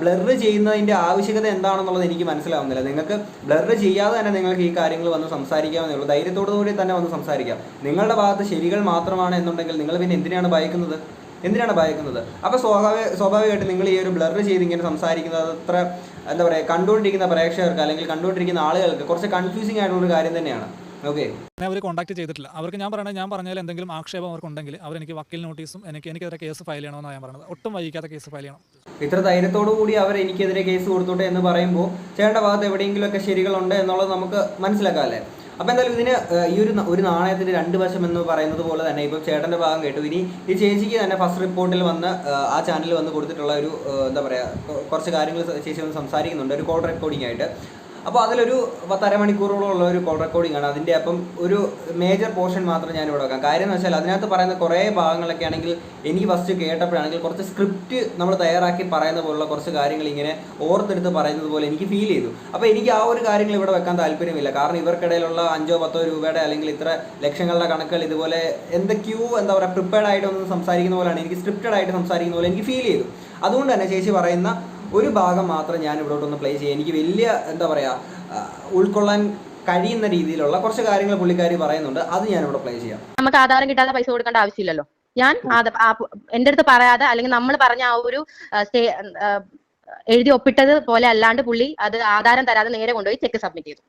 ബ്ലർ ചെയ്യുന്നതിന്റെ ആവശ്യകത എന്താണെന്നുള്ളത് എനിക്ക് മനസ്സിലാവുന്നില്ല. നിങ്ങൾക്ക് ബ്ലർ ചെയ്യാതെ തന്നെ നിങ്ങൾക്ക് ഈ കാര്യങ്ങൾ വന്ന് സംസാരിക്കാവുന്നേ ഉള്ളൂ. ധൈര്യത്തോടു കൂടി തന്നെ വന്ന് സംസാരിക്കാം. നിങ്ങളുടെ ഭാഗത്ത് ശരികൾ മാത്രമാണ് എന്നുണ്ടെങ്കിൽ നിങ്ങൾ പിന്നെ എന്തിനാണ് ഭയക്കുന്നത്? എന്തിനാണ് ഭയക്കുന്നത്? അപ്പോൾ സ്വാഭാവിക സ്വാഭാവികമായിട്ട് നിങ്ങൾ ഈ ഒരു ബ്ലർ ചെയ്ത് ഇങ്ങനെ സംസാരിക്കുന്നത് അത്ര എന്താ പറയുക കണ്ടുകൊണ്ടിരിക്കുന്ന പ്രേക്ഷകർക്ക് അല്ലെങ്കിൽ കണ്ടുകൊണ്ടിരിക്കുന്ന ആളുകൾക്ക് കുറച്ച് കൺഫ്യൂസിങ് ആയിട്ടുള്ള ഒരു കാര്യം തന്നെയാണ്. ഓക്കെ അവർ കോൺടാക്ട് ചെയ്തിട്ടില്ല. അവർക്ക് ഞാൻ പറയണത് ഞാൻ പറഞ്ഞാൽ എന്തെങ്കിലും ആക്ഷേപം അവർക്കുണ്ടെങ്കിൽ അവരെനിക്ക് വക്കീൽ നോട്ടീസും എനിക്ക് എനിക്കെതിരെ കേസ് ഫയൽ ചെയ്യണമെന്നാണ് ഞാൻ പറഞ്ഞത്. ഒട്ടും വൈകിക്കാത്ത കേസ് ഫയൽ ചെയ്യണം. ഇത്ര ധൈര്യത്തോടു കൂടി അവർ എനിക്കെതിരെ കേസ് കൊടുത്തോട്ടെ എന്ന് പറയുമ്പോൾ ചേട്ടന്റെ ഭാഗത്ത് എവിടെയെങ്കിലുമൊക്കെ ശരികളുണ്ട് എന്നുള്ളത് നമുക്ക് മനസ്സിലാക്കാം അല്ലേ അപ്പോൾ എന്തായാലും ഇതിന് ഈ ഒരു ഒരു നാണയത്തിന് രണ്ട് വശം എന്ന് പറയുന്നത് പോലെ തന്നെ ഇപ്പോൾ ചേട്ടന്റെ ഭാഗം കേട്ടു. ഇനി ഈ ചേച്ചിക്ക് തന്നെ ഫസ്റ്റ് റിപ്പോർട്ടിൽ വന്ന് ആ ചാനലിൽ വന്ന് കൊടുത്തിട്ടുള്ള ഒരു എന്താ പറയുക കുറച്ച് കാര്യങ്ങൾ ചേച്ചി വന്ന് സംസാരിക്കുന്നുണ്ട്. ഒരു കോൾ റെക്കോർഡിംഗ് ആയിട്ട്. അപ്പോൾ അതിലൊരു പത്തര മണിക്കൂറോളം ഉള്ള ഒരു കോൾ റെക്കോർഡിംഗ് ആണ്. അതിന്റെ അപ്പം ഒരു മേജർ പോർഷൻ മാത്രം ഞാൻ ഇവിടെ വെക്കാം. കാര്യം എന്ന് വെച്ചാൽ അതിനകത്ത് പറയുന്ന കുറേ ഭാഗങ്ങളൊക്കെ ആണെങ്കിൽ എനിക്ക് ഫസ്റ്റ് കേട്ടപ്പോഴാണെങ്കിൽ കുറച്ച് സ്ക്രിപ്റ്റ് നമ്മൾ തയ്യാറാക്കി പറയുന്ന പോലുള്ള കുറച്ച് കാര്യങ്ങൾ ഇങ്ങനെ ഓർത്തെടുത്ത് പറയുന്നത് പോലെ എനിക്ക് ഫീൽ ചെയ്തു. അപ്പോൾ എനിക്ക് ആ ഒരു കാര്യങ്ങൾ ഇവിടെ വെക്കാൻ താല്പര്യമില്ല. കാരണം ഇവർക്കിടയിലുള്ള അഞ്ചോ പത്തോ രൂപയുടെ അല്ലെങ്കിൽ ഇത്ര ലക്ഷങ്ങളുടെ കണക്കുകൾ ഇതുപോലെ എന്തൊക്കെയോ എന്താ പറയുക പ്രിപ്പയർഡ് ആയിട്ട് ഒന്ന് സംസാരിക്കുന്ന പോലെയാണ്. എനിക്ക് സ്ക്രിപ്റ്റഡ് ആയിട്ട് സംസാരിക്കുന്ന പോലെ എനിക്ക് ഫീൽ ചെയ്തു. അതുകൊണ്ട് തന്നെ ചേച്ചി പറയുന്ന ഒരു ഭാഗം മാത്രം ഞാൻ ഇവിടോട്ടൊന്ന് പ്ലേ ചെയ്യാം. എനിക്ക് വലിയ എന്താ പറയുക ഉൾക്കൊള്ളാൻ കഴിയുന്ന രീതിയിലുള്ള കുറച്ച് കാര്യങ്ങൾ പുള്ളിക്കാരി പറയുന്നുണ്ട്. അത് ഞാൻ ഇവിടെ പ്ലേ ചെയ്യാം. നമുക്ക് ആധാരം കിട്ടാതെ പൈസ കൊടുക്കേണ്ട ആവശ്യമില്ലല്ലോ. ഞാൻ എന്റെ അടുത്ത് പറയാതെ അല്ലെങ്കിൽ നമ്മൾ പറഞ്ഞ ആ ഒരു എഴുതി ഒപ്പിട്ടത് പോലെ അല്ലാണ്ട് പുള്ളി അത് ആധാരം തരാതെ നേരെ കൊണ്ടുപോയി ചെക്ക് സബ്മിറ്റ് ചെയ്തു.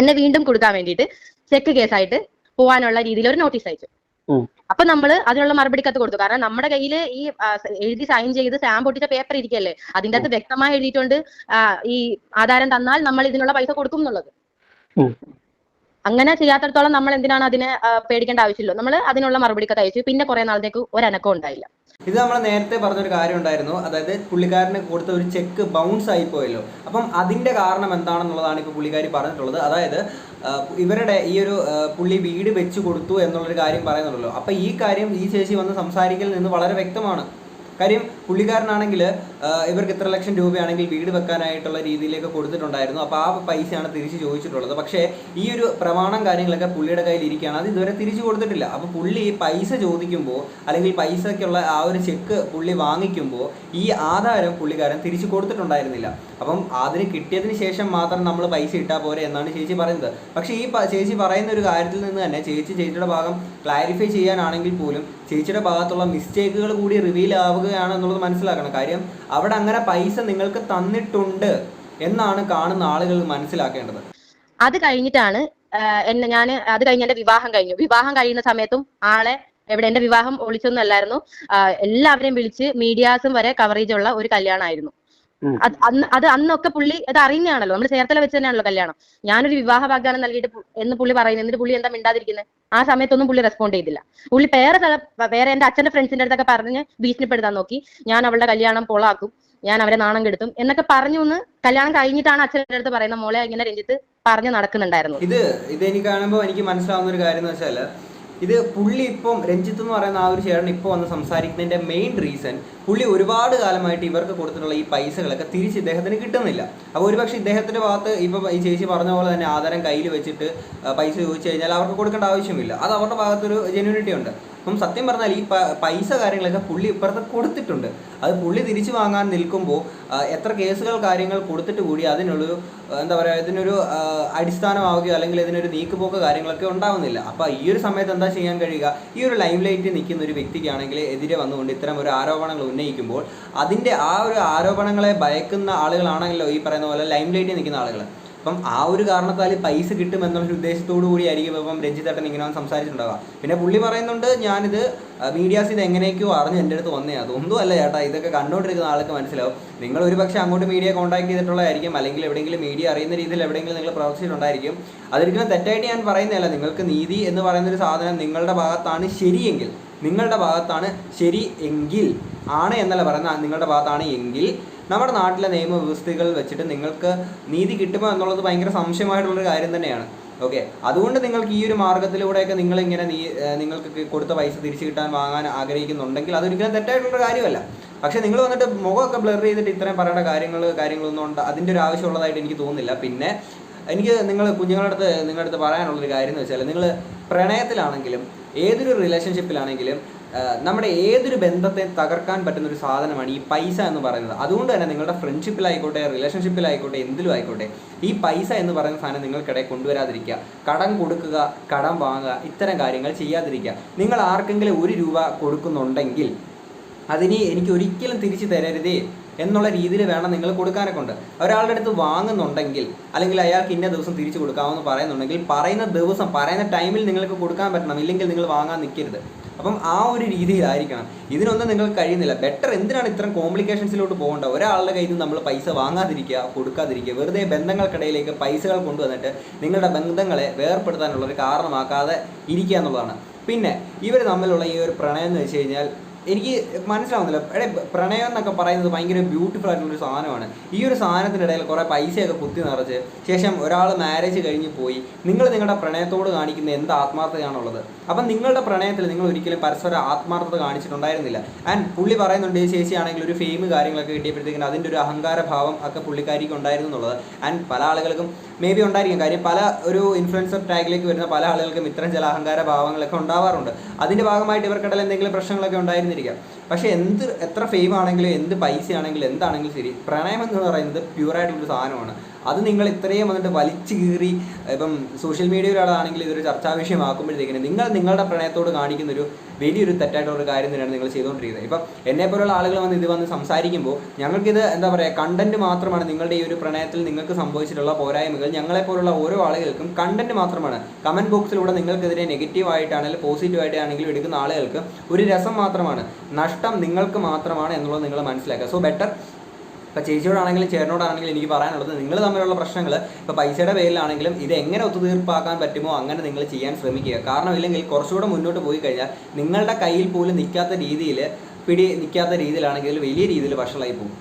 എന്നെ വീണ്ടും കൊടുക്കാൻ വേണ്ടിയിട്ട് ചെക്ക് കേസായിട്ട് പോവാനുള്ള രീതിയിൽ ഒരു നോട്ടീസ് അയച്ചു. അപ്പൊ നമ്മൾ അതിനുള്ള മറുപടി കത്ത് കൊടുത്തു. കാരണം നമ്മുടെ കയ്യിൽ ഈ എഴുതി സൈൻ ചെയ്ത് സ്റ്റാമ്പ് ഒട്ടിച്ച പേപ്പർ ഇരിക്കല്ലേ? അതിന്റെ അകത്ത് വ്യക്തമായി എഴുതിയിട്ടുണ്ട് ഈ ആധാരം തന്നാൽ നമ്മൾ ഇതിനുള്ള പൈസ കൊടുക്കും എന്നുള്ളത്. അങ്ങനെ ചെയ്യാത്തടത്തോളം നമ്മൾ എന്തിനാണ് അതിനെ പേടിക്കേണ്ട ആവശ്യമില്ല. നമ്മൾ അതിനുള്ള മറുപടി കത്ത് അയച്ചു. പിന്നെ കുറെ നാളത്തേക്ക് ഒരനക്കം ഉണ്ടായില്ല. ഇത് നമ്മൾ നേരത്തെ പറഞ്ഞൊരു കാര്യം ഉണ്ടായിരുന്നു. അതായത് പുള്ളിക്കാരന് കൊടുത്ത ഒരു ചെക്ക് ബൗൺസ് ആയി പോയല്ലോ. അപ്പം അതിന്റെ കാരണം എന്താണെന്നുള്ളതാണ് ഇപ്പോൾ പുള്ളിക്കാരി പറഞ്ഞിട്ടുള്ളത്. അതായത് ഇവരുടെ ഈ ഒരു പുള്ളി വീട് വെച്ച് കൊടുത്തു എന്നുള്ളൊരു കാര്യം പറയുന്നുണ്ടല്ലോ. അപ്പം ഈ കാര്യം ഈ ചേച്ചി വന്ന് സംസാരിക്കൽ നിന്ന് വളരെ വ്യക്തമാണ്. കാര്യം പുള്ളിക്കാരനാണെങ്കിൽ ഇവർക്ക് ഇത്ര ലക്ഷം രൂപയാണെങ്കിൽ വീട് വെക്കാനായിട്ടുള്ള രീതിയിലേക്ക് കൊടുത്തിട്ടുണ്ടായിരുന്നു. അപ്പോൾ ആ പൈസയാണ് തിരിച്ച് ചോദിച്ചിട്ടുള്ളത്. പക്ഷേ ഈ ഒരു പ്രമാണം കാര്യങ്ങളൊക്കെ പുള്ളിയുടെ കയ്യിൽ ഇരിക്കുകയാണ്. അത് ഇതുവരെ തിരിച്ചു കൊടുത്തിട്ടില്ല. അപ്പോൾ പുള്ളി പൈസ ചോദിക്കുമ്പോൾ അല്ലെങ്കിൽ പൈസയ്ക്കുള്ള ആ ഒരു ചെക്ക് പുള്ളി വാങ്ങിക്കുമ്പോൾ ഈ ആധാരം പുള്ളിക്കാരൻ തിരിച്ചു കൊടുത്തിട്ടുണ്ടായിരുന്നില്ല. അപ്പം അതിന് കിട്ടിയതിന് ശേഷം മാത്രം നമ്മൾ പൈസ ഇട്ടാൽ പോരെ എന്നാണ് ചേച്ചി പറയുന്നത്. പക്ഷേ ഈ ചേച്ചി പറയുന്ന ഒരു കാര്യത്തിൽ നിന്ന് തന്നെ ചേച്ചി ചേച്ചിയുടെ ഭാഗം ക്ലാരിഫൈ ചെയ്യാനാണെങ്കിൽ പോലും ചേച്ചിയുടെ ഭാഗത്തുള്ള മിസ്റ്റേക്കുകൾ കൂടി റിവീൽ ആവുകയാണ് എന്നുള്ളത് മനസ്സിലാക്കണം. കാര്യം അവിടെ അങ്ങനെ പൈസ നിങ്ങൾക്ക് തന്നിട്ടുണ്ട് എന്നാണ് കാണുന്ന ആളുകൾ മനസ്സിലാക്കേണ്ടത്. അത് കഴിഞ്ഞിട്ടാണ് എന്നെ ഞാൻ അത് കഴിഞ്ഞ് എന്റെ വിവാഹം കഴിഞ്ഞു. വിവാഹം കഴിയുന്ന സമയത്തും ആളെ എവിടെ എന്റെ വിവാഹം ഒളിച്ചൊന്നും അല്ലായിരുന്നു എല്ലാവരെയും വിളിച്ച് മീഡിയാസും വരെ കവറേജ് ഉള്ള ഒരു കല്യാണമായിരുന്നു. അത് അന്ന് അത് അന്നൊക്കെ പുള്ളി അത് അറിയുന്നതാണല്ലോ. നമ്മൾ ചേർത്തല വെച്ച് തന്നെയാണല്ലോ കല്യാണം. ഞാനൊരു വിവാഹ വാഗ്ദാനം നൽകിയിട്ട് എന്ന് പുള്ളി പറയുന്നത് എന്നിട്ട് പുള്ളി എന്താ മിണ്ടാതിരിക്കുന്നത് ആ സമയത്തൊന്നും പുള്ളി റെസ്പോണ്ട് ചെയ്തില്ല. പുള്ളി വേറെ സ്ഥലം വേറെ എന്റെ അച്ഛന്റെ ഫ്രണ്ട്സിന്റെ അടുത്തൊക്കെ പറഞ്ഞ് ഭീഷണിപ്പെടുത്താൻ നോക്കി. ഞാൻ അവളുടെ കല്യാണം പൊളാക്കും. ഞാൻ അവരെ നാണം കെടുത്തും. എന്നൊക്കെ പറഞ്ഞു എന്ന് കല്യാണം കഴിഞ്ഞിട്ടാണ് അച്ഛന്റെ അടുത്ത് പറയുന്നത് മോളെ ഇങ്ങനെ രഞ്ജിത്ത് പറഞ്ഞു നടക്കുന്നുണ്ടായിരുന്നു. ഇത് ഇത് എനിക്ക് കാണുമ്പോൾ എനിക്ക് മനസ്സിലാവുന്ന ഒരു കാര്യം എന്ന് വെച്ചാൽ ഇത് പുള്ളി ഇപ്പം രഞ്ജിത്ത് എന്ന് പറയുന്ന ആ ഒരു ചേട്ടൻ ഇപ്പോൾ വന്ന് സംസാരിക്കുന്നതിന്റെ മെയിൻ റീസൺ പുള്ളി ഒരുപാട് കാലമായിട്ട് ഇവർക്ക് കൊടുത്തിട്ടുള്ള ഈ പൈസകളൊക്കെ തിരിച്ച് ഇദ്ദേഹത്തിന് കിട്ടുന്നില്ല. അപ്പോൾ ഒരുപക്ഷെ ഇദ്ദേഹത്തിന്റെ ഭാഗത്ത് ഇപ്പം ഈ ചേച്ചി പറഞ്ഞ പോലെ തന്നെ ആധാരം കയ്യിൽ വെച്ചിട്ട് പൈസ ചോദിച്ചു കഴിഞ്ഞാൽ അവർക്ക് കൊടുക്കേണ്ട ആവശ്യമില്ല. അത് അവരുടെ ഭാഗത്തൊരു ജെന്യൂനിറ്റി ഉണ്ട്. അപ്പം സത്യം പറഞ്ഞാൽ ഈ പൈസ കാര്യങ്ങളൊക്കെ പുള്ളി ഇപ്പുറത്ത് കൊടുത്തിട്ടുണ്ട്. അത് പുള്ളി തിരിച്ചു വാങ്ങാൻ നിൽക്കുമ്പോൾ എത്ര കേസുകൾ കാര്യങ്ങൾ കൊടുത്തിട്ട് കൂടി അതിനുള്ളൊരു എന്താ പറയുക ഇതിനൊരു അടിസ്ഥാനമാവുകയോ അല്ലെങ്കിൽ ഇതിനൊരു നീക്കുപോക്ക് കാര്യങ്ങളൊക്കെ ഉണ്ടാവുന്നില്ല. അപ്പോൾ ഈ ഒരു സമയത്ത് എന്താ ചെയ്യാൻ കഴിയുക? ഈ ഒരു ലൈം ലൈറ്റ് നിൽക്കുന്ന ഒരു വ്യക്തിക്കാണെങ്കിൽ എതിരെ വന്നുകൊണ്ട് ഇത്തരം ഒരു ആരോപണങ്ങൾ ഉന്നയിക്കുമ്പോൾ അതിന്റെ ആ ഒരു ആരോപണങ്ങളെ ഭയക്കുന്ന ആളുകളാണെങ്കിലോ ഈ പറയുന്ന പോലെ ലൈം ലൈറ്റിൽ നിൽക്കുന്ന ആളുകൾ. അപ്പം ആ ഒരു കാരണത്താൽ പൈസ കിട്ടും എന്നുള്ള ഉദ്ദേശത്തോടു കൂടി ആയിരിക്കും ഇപ്പം രഞ്ജിത്തേട്ടൻ ഇങ്ങനെ സംസാരിച്ചിട്ടുണ്ടാവുക. പിന്നെ പുള്ളി പറയുന്നുണ്ട് ഞാനിത് മീഡിയാസ് ഇത് എങ്ങനെയൊക്കെയോ അറിഞ്ഞ് എന്റെ അടുത്ത് വന്നേ. അതൊന്നും അല്ല ചേട്ടാ ഇതൊക്കെ കണ്ടുകൊണ്ടിരിക്കുന്ന ആൾക്ക് മനസ്സിലാവും. നിങ്ങൾ ഒരു പക്ഷേ അങ്ങോട്ട് മീഡിയ കോൺടാക്ട് ചെയ്തിട്ടുള്ളതായിരിക്കും അല്ലെങ്കിൽ എവിടെയെങ്കിലും മീഡിയ അറിയുന്ന രീതിയിൽ എവിടെയെങ്കിലും നിങ്ങൾ പ്രവർത്തിച്ചിട്ടുണ്ടായിരിക്കും. അതൊരിക്കലും തെറ്റായിട്ട് ഞാൻ പറയുന്നതല്ല നിങ്ങൾക്ക് നീതി എന്ന് പറയുന്ന ഒരു സാധനം നിങ്ങളുടെ ഭാഗത്താണ് ശരിയെങ്കിൽ നിങ്ങളുടെ ഭാഗത്താണ് ശരി എങ്കിൽ ആണ് എന്നല്ല പറയുന്നത്. നിങ്ങളുടെ ഭാഗത്താണ് എങ്കിൽ നമ്മുടെ നാട്ടിലെ നിയമവ്യവസ്ഥകൾ വെച്ചിട്ട് നിങ്ങൾക്ക് നീതി കിട്ടുമോ എന്നുള്ളത് ഭയങ്കര സംശയമായിട്ടുള്ളൊരു കാര്യം തന്നെയാണ്. ഓക്കെ അതുകൊണ്ട് നിങ്ങൾക്ക് ഈ ഒരു മാർഗത്തിലൂടെയൊക്കെ നിങ്ങളിങ്ങനെ നീ നിങ്ങൾക്ക് കൊടുത്ത പൈസ തിരിച്ചു കിട്ടാൻ വാങ്ങാൻ ആഗ്രഹിക്കുന്നുണ്ടെങ്കിൽ അതൊരിക്കലും തെറ്റായിട്ടുള്ള കാര്യമല്ല. പക്ഷേ നിങ്ങൾ വന്നിട്ട് മുഖമൊക്കെ ബ്ലർ ചെയ്തിട്ട് ഇത്രയും പറയേണ്ട കാര്യങ്ങൾ കാര്യങ്ങളൊന്നും ഉണ്ട് അതിന്റെ ഒരു ആവശ്യമുള്ളതായിട്ട് എനിക്ക് തോന്നുന്നില്ല. പിന്നെ എനിക്ക് നിങ്ങൾ കുഞ്ഞുങ്ങളുടെ അടുത്ത് നിങ്ങളുടെ അടുത്ത് പറയാനുള്ളൊരു കാര്യം എന്ന് വെച്ചാൽ നിങ്ങൾ പ്രണയത്തിലാണെങ്കിലും ഏതൊരു റിലേഷൻഷിപ്പിലാണെങ്കിലും നമ്മുടെ ഏതൊരു ബന്ധത്തെ തകർക്കാൻ പറ്റുന്ന ഒരു സാധനമാണ് ഈ പൈസ എന്ന് പറയുന്നത്. അതുകൊണ്ട് തന്നെ നിങ്ങളുടെ ഫ്രണ്ട്ഷിപ്പിലായിക്കോട്ടെ റിലേഷൻഷിപ്പിലായിക്കോട്ടെ എന്തിലും ആയിക്കോട്ടെ ഈ പൈസ എന്ന് പറയുന്ന സാധനം നിങ്ങൾക്കിടയിൽ കൊണ്ടുവരാതിരിക്കുക. കടം കൊടുക്കുക കടം വാങ്ങുക ഇത്തരം കാര്യങ്ങൾ ചെയ്യാതിരിക്കുക. നിങ്ങൾ ആർക്കെങ്കിലും ഒരു രൂപ കൊടുക്കുന്നുണ്ടെങ്കിൽ അതിന് എനിക്ക് ഒരിക്കലും തിരിച്ചു തരരുതേ എന്നുള്ള രീതിയിൽ വേണം നിങ്ങൾ കൊടുക്കാനൊക്കെ ഉണ്ട് ഒരാളുടെ അടുത്ത് വാങ്ങുന്നുണ്ടെങ്കിൽ അല്ലെങ്കിൽ അയാൾക്ക് ഇന്ന ദിവസം തിരിച്ചു കൊടുക്കാമെന്ന് പറയുന്നുണ്ടെങ്കിൽ പറയുന്ന ദിവസം പറയുന്ന ടൈമിൽ നിങ്ങൾക്ക് കൊടുക്കാൻ പറ്റണം. ഇല്ലെങ്കിൽ നിങ്ങൾ വാങ്ങാൻ നിൽക്കരുത്. അപ്പം ആ ഒരു രീതിയിലായിരിക്കണം. ഇതിനൊന്നും നിങ്ങൾക്ക് കഴിയുന്നില്ല. ബെറ്റർ എന്തിനാണ് ഇത്തരം കോംപ്ലിക്കേഷൻസിലോട്ട് പോകേണ്ടത്? ഒരാളുടെ കയ്യിൽ നിന്ന് നമ്മൾ പൈസ വാങ്ങാതിരിക്കുക കൊടുക്കാതിരിക്കുക വെറുതെ ബന്ധങ്ങൾക്കിടയിലേക്ക് പൈസകൾ കൊണ്ടുവന്നിട്ട് നിങ്ങളുടെ ബന്ധങ്ങളെ വേർപ്പെടുത്താനുള്ള ഒരു കാരണമാക്കാതെ ഇരിക്കുക എന്നുള്ളതാണ്. പിന്നെ ഇവർ തമ്മിലുള്ള ഈ ഒരു പ്രണയം എന്ന് വെച്ച് കഴിഞ്ഞാൽ എനിക്ക് മനസ്സിലാവുന്നില്ല. എടേ പ്രണയം എന്നൊക്കെ പറയുന്നത് ഭയങ്കര ബ്യൂട്ടിഫുൾ ആയിട്ടുള്ളൊരു സാധനമാണ്. ഈ ഒരു സാധനത്തിനിടയിൽ കുറേ പൈസയൊക്കെ കുത്തി നിറച്ച് ശേഷം ഒരാൾ മാരേജ് കഴിഞ്ഞ് പോയി. നിങ്ങൾ നിങ്ങളുടെ പ്രണയത്തോട് കാണിക്കുന്ന എന്ത് ആത്മാർത്ഥതയാണുള്ളത്? അപ്പം നിങ്ങളുടെ പ്രണയത്തിൽ നിങ്ങൾ ഒരിക്കലും പരസ്പര ആത്മാർത്ഥത കാണിച്ചിട്ടുണ്ടായിരുന്നില്ല. ആൻഡ് പുള്ളി പറയുന്നുണ്ട് ഈ ചേച്ചിയാണെങ്കിൽ ഒരു ഫെയിം കാര്യങ്ങളൊക്കെ കിട്ടിയപ്പോഴത്തേക്കും അതിന്റെ ഒരു അഹങ്കാര ഭാവം ഒക്കെ പുള്ളിക്കാരിക്ക് ഉണ്ടായിരുന്നു എന്നുള്ളത്. ആൻഡ് പല ആളുകൾക്കും മേ ബി ഉണ്ടായിരിക്കും. കാര്യം പല ഒരു ഇൻഫ്ലുവൻസർ ടാഗിലേക്ക് വരുന്ന പല ആളുകൾക്കും ഇത്തരം ചില അഹങ്കാര ഭാവങ്ങളൊക്കെ ഉണ്ടാവാറുണ്ട്. അതിന്റെ ഭാഗമായിട്ട് ഇവർക്കിടയിൽ എന്തെങ്കിലും പ്രശ്നങ്ങളൊക്കെ ഉണ്ടായിരുന്നിരിക്കാം. പക്ഷേ എന്ത് എത്ര ഫെയിം ആണെങ്കിലും എന്ത് പൈസ ആണെങ്കിലും എന്താണെങ്കിലും ശരി പ്രണയം എന്ന് പറയുന്നത് പ്യൂറായിട്ടുള്ളൊരു സാധനമാണ്. അത് നിങ്ങൾ ഇത്രയും വന്നിട്ട് വലിച്ചു കീറി ഇപ്പം സോഷ്യൽ മീഡിയയിലാണെങ്കിൽ ഇതൊരു ചർച്ചാ വിഷയമാക്കുമ്പോഴത്തേക്കിന് നിങ്ങൾ നിങ്ങളുടെ പ്രണയത്തോട് കാണിക്കുന്ന ഒരു വലിയൊരു തെറ്റായിട്ടുള്ള ഒരു കാര്യം തന്നെയാണ് നിങ്ങൾ ചെയ്തുകൊണ്ടിരിക്കുന്നത്. ഇപ്പം എന്നെ പോലുള്ള ആളുകൾ വന്ന് ഇത് വന്ന് സംസാരിക്കുമ്പോൾ ഞങ്ങൾക്കിത് എന്താ പറയുക കണ്ടന്റ് മാത്രമാണ് നിങ്ങളുടെ ഈ ഒരു പ്രണയത്തിൽ നിങ്ങൾക്ക് സംഭവിച്ചിട്ടുള്ള പോരായ്മകൾ. ഞങ്ങളെപ്പോലുള്ള ഓരോ ആളുകൾക്കും കണ്ടന്റ് മാത്രമാണ്. കമന്റ് ബോക്സിലൂടെ നിങ്ങൾക്കെതിരെ നെഗറ്റീവ് ആയിട്ടാണെങ്കിലും പോസിറ്റീവ് ആയിട്ടാണെങ്കിലും എടുക്കുന്ന ആളുകൾക്ക് ഒരു രസം മാത്രമാണ്. നഷ്ടം നിങ്ങൾക്ക് മാത്രമാണ് എന്നുള്ളത് നിങ്ങൾ മനസ്സിലാക്കുക. സോ ബെറ്റർ ഇപ്പോൾ ചേച്ചിയോടാണെങ്കിലും ചേട്ടനോടാണെങ്കിലും എനിക്ക് പറയാനുള്ളത് നിങ്ങൾ തമ്മിലുള്ള പ്രശ്നങ്ങൾ ഇപ്പോൾ പൈസയുടെ പേരിലാണെങ്കിലും ഇത് എങ്ങനെ ഒത്തുതീർപ്പാക്കാൻ പറ്റുമോ അങ്ങനെ നിങ്ങൾ ചെയ്യാൻ ശ്രമിക്കുക. കാരണം ഇല്ലെങ്കിൽ കുറച്ചുകൂടെ മുന്നോട്ട് പോയി കഴിഞ്ഞാൽ നിങ്ങളുടെ കയ്യിൽ പോലും നിൽക്കാത്ത രീതിയിൽ പിടി നിൽക്കാത്ത രീതിയിലാണെങ്കിൽ വലിയ രീതിയിൽ വഷളായി പോകും.